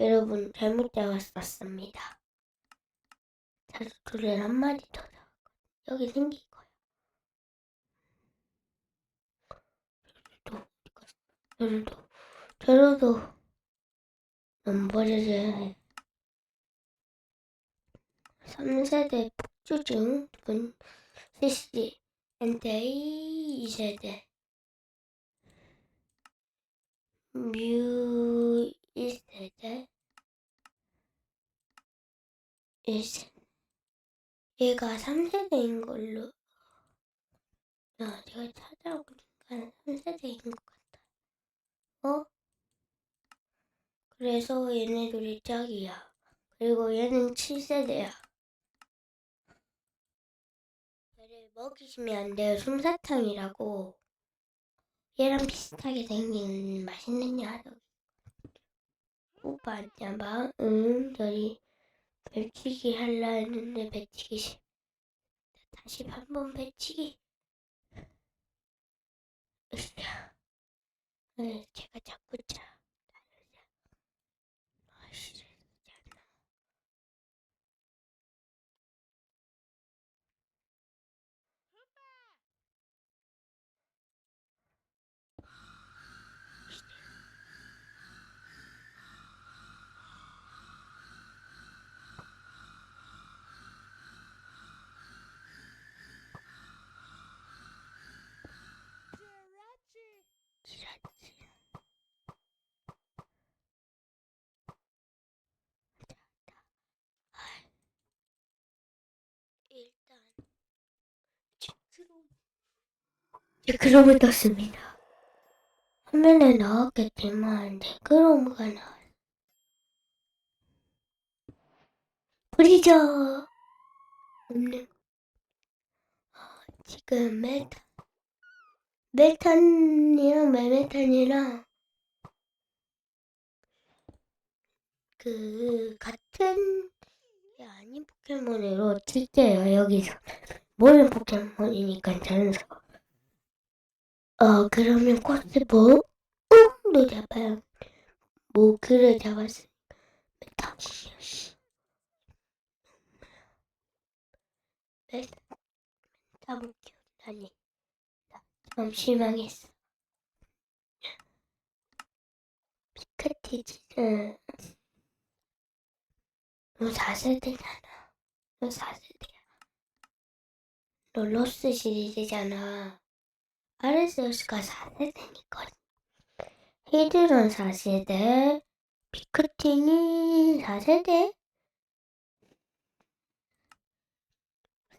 여러분 잘못 잡았었습니다. 자주투를 한 마리 더 잡았거든요. 여기 생긴 거야. 저로도 저로도 넌 버려져야 해. 3세대 폭주중 분 CC 엔테이 2세대 뮤 1세대 1세대 얘가 3세대인 걸로 야 제가 찾아보니까 3세대인 것 같아. 어? 그래서 얘네들이 짝이야. 그리고 얘는 7세대야. 얘를 먹이시면 안 돼요. 솜사탕이라고. 얘랑 비슷하게 생긴 맛있는 녀석 오빠 앉아봐 응 저리 배치기 할라 했는데 배치기 싫 다시 한번 배치기. 네, 제가 자꾸 자 아이씨 잖아 지랄지 일단 크롬을 떴습니다. 화면에 나왔겠지만 크롬가 나와요. 프리저 없는 아, 지금 메탄 메탄이랑 메메탄이랑 그 같은 게 아닌 포켓몬으로 칠게요 여기서 모르는 포켓몬이니까 자연스 어 그러면 코스보 도 잡아요? 모크를 잡았으니까 메타시 메타 잡을게요. 아니 좀 실망했어 피크티지는 너 4세대잖아. 너 4세대야. 너 로스 시리즈잖아 아레스가 4세대니까 히드론 4세대 피크팅이 4세대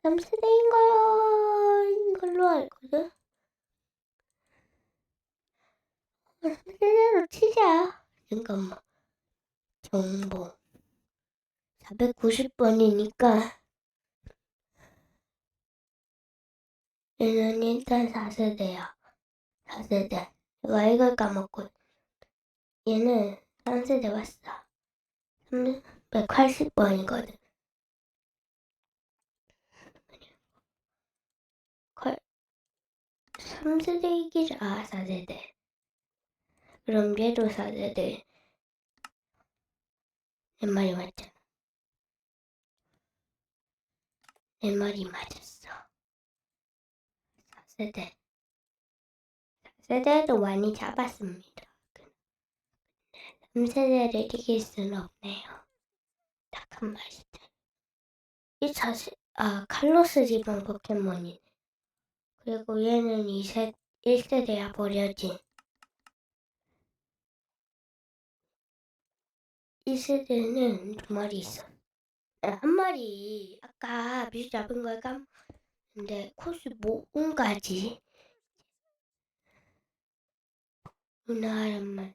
3세대인 거인 걸로 알거든. 3세대로 치자. 잠깐만 정보. 490번이니까 얘는 일단 4세대야. 4세대. 내가 이걸 까먹고 얘는 3세대 왔어. 380번이거든. 3세대이길 아 4세대. 그럼 얘도 4세대. 내 말이 맞잖아? 내 말이 맞았어. 4 세대. 4세대도 많이 잡았습니다. 3세대를 이길 수는 없네요. 딱한 마리 이 사실 아 칼로스 지방 포켓몬이. 그리고 얘는 2세 1세대야 버려진. 1세대는 두 마리 있어. 아, 한 마리 아까 미수 잡은 걸까 먹는데 코스 모음까지? 누나란만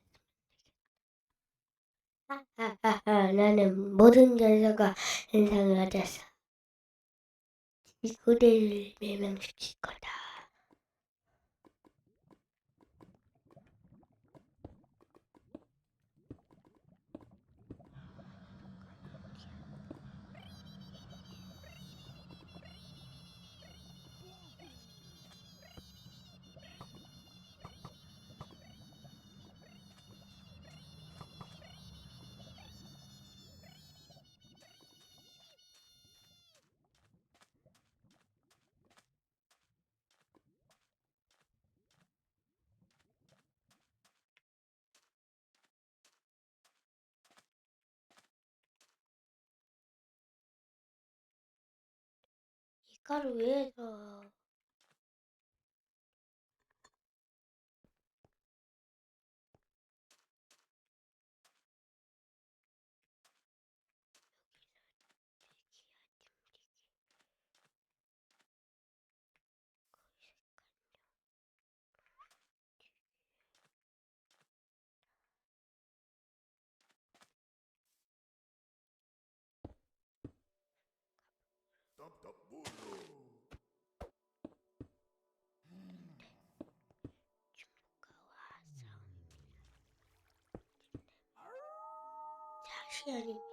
하하하하 나는 모든 전사가 현상을 얻었어. 지구를 멸망시킬 거다 데카를 위해서. 다시 아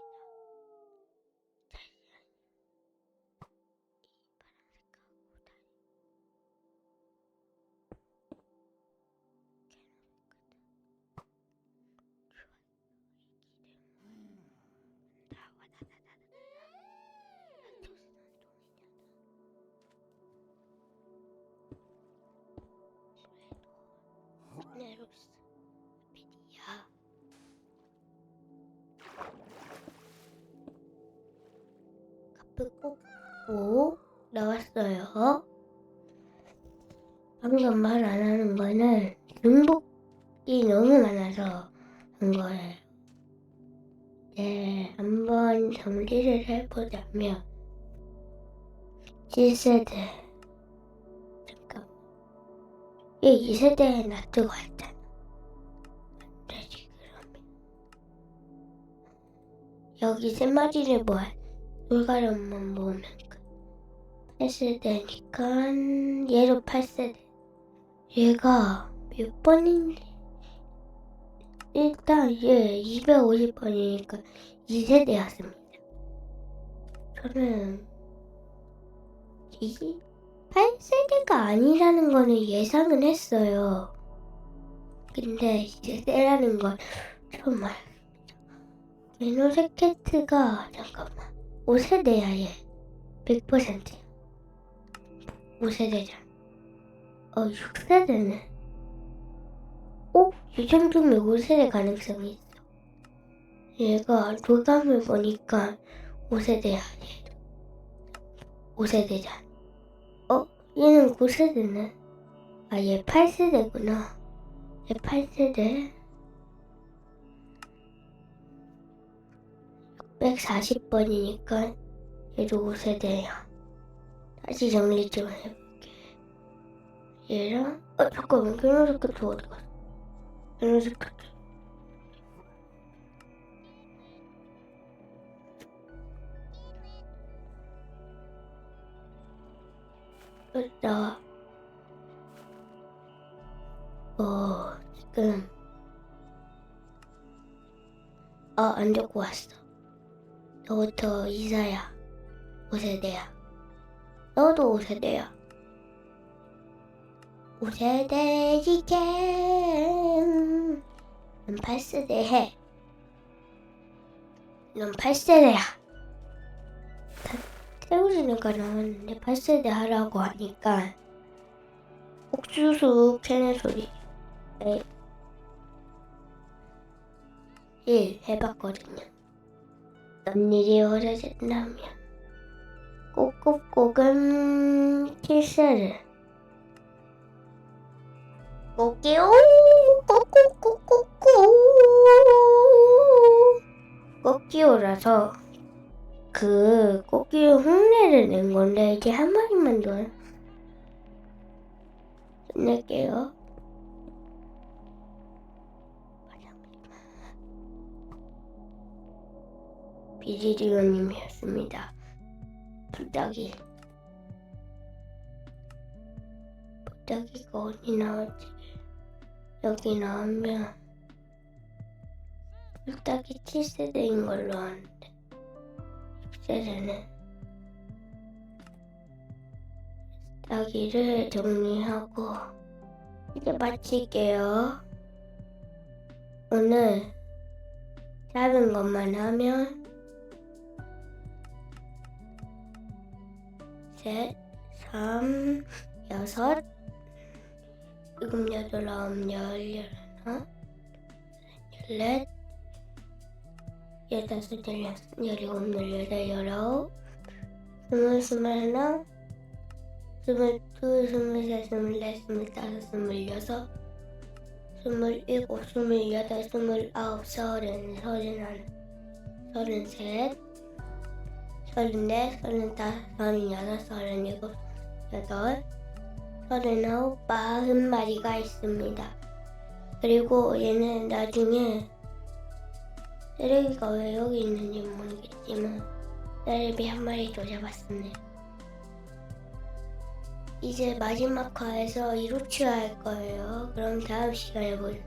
꼭꼭 나왔어요. 방금 말 안 하는 거는 중복이 너무 많아서 한 거예요. 네, 한번 정리를 해보자면 7세대 잠깐 이 2세대에 놔두고 왔잖아. 안 되지 그러면 여기 세 마리를 모아 돌가름만 모으면 8세대니까 얘도 8세대. 얘가 몇 번인지? 일단 얘 250번이니까 2세대였습니다. 저는 이 8세대가 아니라는 거는 예상은 했어요. 근데 2세대라는 걸 처음 알았습니다 레노세케트가 잠깐만 5세대야 얘 100%야 5세대잖아 어 6세대네 어? 이 정도면 5세대 가능성이 있어. 얘가 도감을 보니까 5세대야 얘도 5세대잖아 어? 얘는 9세대네. 아 얘 8세대구나. 얘 8세대 640번이니까 얘도 5세대야 다시 정리 좀 해볼게. 얘랑 어 잠깐만. 개노스커트 어디 갔어 개노스커트 어, 나와 어 지금. 어안 적고 왔어 너부터 이사야 5세대야 너도 5세대야 5세대 지겐 넌 8세대 해. 넌 8세대야. 태우리니까 나왔는데 8세대 하라고 하니까 옥수수 캐는 소리 에1 해봤거든요. 넌 일이 오래된다면 꼭꼭꼭은 필사를 꼭기요 꼭꼭꼭꼭꼭 꼭기요라서 그 꼭기요 흉내를 낸 건데 이제 한 마리만 더 낼게요. 비지리오님이었습니다. 부탁이 부탁이가 어디 나왔지? 여기 나오면 부탁이 7세대인 걸로 아는데 6세대는 부탁이를 정리하고 이제 마칠게요. 오늘 작은 것만 하면 셋, 삼, 여섯, 일곱, 여덟, 아홉, 열, 열하나, 열넷, 열다섯, 열여섯, 열일곱, 열여덟, 열아홉, 스물, 스물하나, 스물둘, 스물셋, 스물넷, 스물다섯, 스물여섯, 스물일곱, 스물여덟, 스물아홉, 서른, 서른하나, 서른셋, 서른넷, 서른다섯, 서른여섯, 서른일곱, 여덟, 서른아홉, 마흔 마리가 있습니다. 그리고 얘는 나중에 쓰레기가 왜 여기 있는지 모르겠지만 쓰레기 한 마리 더 잡았습니다. 이제 마지막 화에서 이루치야 할 거예요. 그럼 다음 시간에 보죠.